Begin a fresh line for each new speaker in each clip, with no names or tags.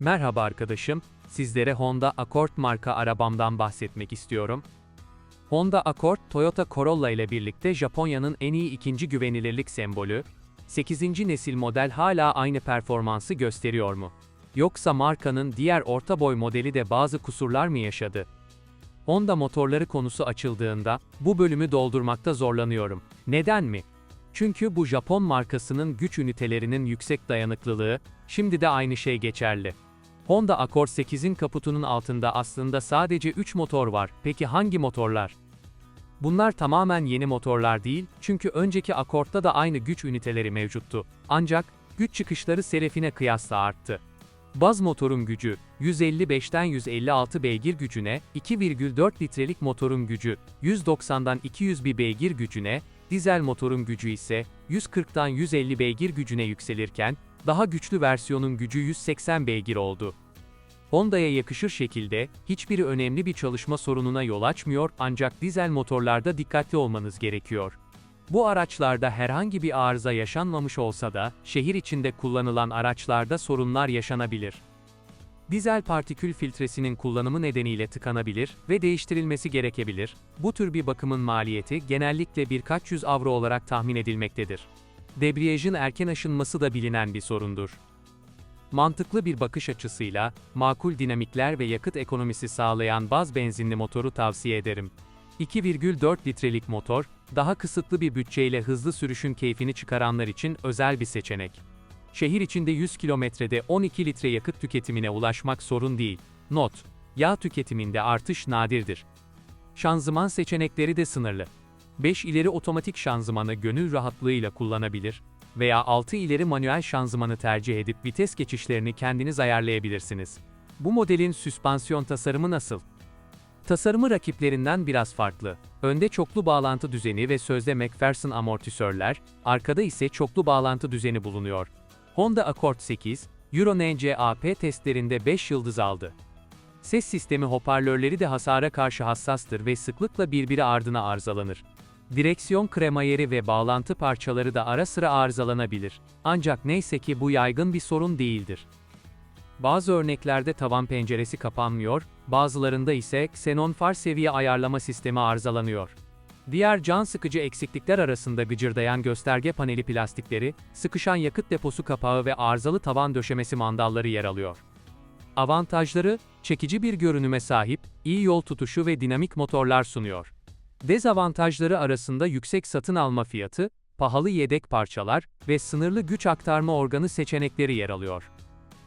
Merhaba arkadaşım, sizlere Honda Accord marka arabamdan bahsetmek istiyorum. Honda Accord, Toyota Corolla ile birlikte Japonya'nın en iyi ikinci güvenilirlik sembolü. 8. nesil model hala aynı performansı gösteriyor mu? Yoksa markanın diğer orta boy modeli de bazı kusurlar mı yaşadı? Honda motorları konusu açıldığında, bu bölümü doldurmakta zorlanıyorum. Neden mi? Çünkü bu Japon markasının güç ünitelerinin yüksek dayanıklılığı, şimdi de aynı şey geçerli. Honda Accord 8'in kaputunun altında aslında sadece 3 motor var. Peki hangi motorlar? Bunlar tamamen yeni motorlar değil, çünkü önceki Accord'da da aynı güç üniteleri mevcuttu. Ancak, güç çıkışları Seraphine kıyasla arttı. Baz motorun gücü, 155'ten 156 beygir gücüne, 2,4 litrelik motorun gücü, 190'dan 201 beygir gücüne, dizel motorun gücü ise, 140'tan 150 beygir gücüne yükselirken, daha güçlü versiyonun gücü 180 beygir oldu. Honda'ya yakışır şekilde, hiçbiri önemli bir çalışma sorununa yol açmıyor ancak dizel motorlarda dikkatli olmanız gerekiyor. Bu araçlarda herhangi bir arıza yaşanmamış olsa da, şehir içinde kullanılan araçlarda sorunlar yaşanabilir. Dizel partikül filtresinin kullanımı nedeniyle tıkanabilir ve değiştirilmesi gerekebilir. Bu tür bir bakımın maliyeti genellikle birkaç yüz avro olarak tahmin edilmektedir. Debriyajın erken aşınması da bilinen bir sorundur. Mantıklı bir bakış açısıyla, makul dinamikler ve yakıt ekonomisi sağlayan baz benzinli motoru tavsiye ederim. 2,4 litrelik motor, daha kısıtlı bir bütçeyle hızlı sürüşün keyfini çıkaranlar için özel bir seçenek. Şehir içinde 100 kilometrede 12 litre yakıt tüketimine ulaşmak sorun değil. Not: Yağ tüketiminde artış nadirdir. Şanzıman seçenekleri de sınırlı. 5 ileri otomatik şanzımanı gönül rahatlığıyla kullanabilir veya 6 ileri manuel şanzımanı tercih edip vites geçişlerini kendiniz ayarlayabilirsiniz. Bu modelin süspansiyon tasarımı nasıl? Tasarımı rakiplerinden biraz farklı. Önde çoklu bağlantı düzeni ve sözde McPherson amortisörler, arkada ise çoklu bağlantı düzeni bulunuyor. Honda Accord 8, Euro NCAP testlerinde 5 yıldız aldı. Ses sistemi hoparlörleri de hasara karşı hassastır ve sıklıkla birbiri ardına arızalanır. Direksiyon kremayeri ve bağlantı parçaları da ara sıra arızalanabilir. Ancak neyse ki bu yaygın bir sorun değildir. Bazı örneklerde tavan penceresi kapanmıyor, bazılarında ise ksenon far seviye ayarlama sistemi arızalanıyor. Diğer can sıkıcı eksiklikler arasında gıcırdayan gösterge paneli plastikleri, sıkışan yakıt deposu kapağı ve arızalı tavan döşemesi mandalları yer alıyor. Avantajları, çekici bir görünüme sahip, iyi yol tutuşu ve dinamik motorlar sunuyor. Dezavantajları arasında yüksek satın alma fiyatı, pahalı yedek parçalar ve sınırlı güç aktarma organı seçenekleri yer alıyor.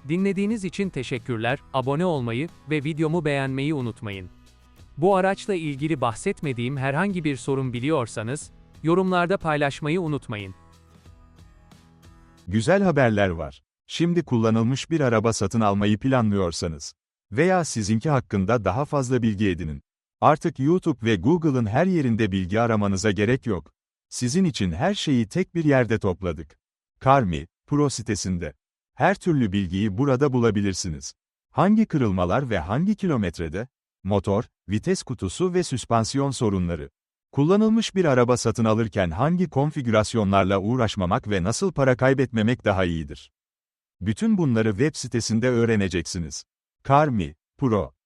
Dinlediğiniz için teşekkürler, abone olmayı ve videomu beğenmeyi unutmayın. Bu araçla ilgili bahsetmediğim herhangi bir sorun biliyorsanız, yorumlarda paylaşmayı unutmayın.
Güzel haberler var. Şimdi kullanılmış bir araba satın almayı planlıyorsanız veya sizinki hakkında daha fazla bilgi edinin. Artık YouTube ve Google'ın her yerinde bilgi aramanıza gerek yok. Sizin için her şeyi tek bir yerde topladık. Carmi, Pro sitesinde. Her türlü bilgiyi burada bulabilirsiniz. Hangi kırılmalar ve hangi kilometrede? Motor, vites kutusu ve süspansiyon sorunları. Kullanılmış bir araba satın alırken hangi konfigürasyonlarla uğraşmamak ve nasıl para kaybetmemek daha iyidir? Bütün bunları web sitesinde öğreneceksiniz. Carmi, Pro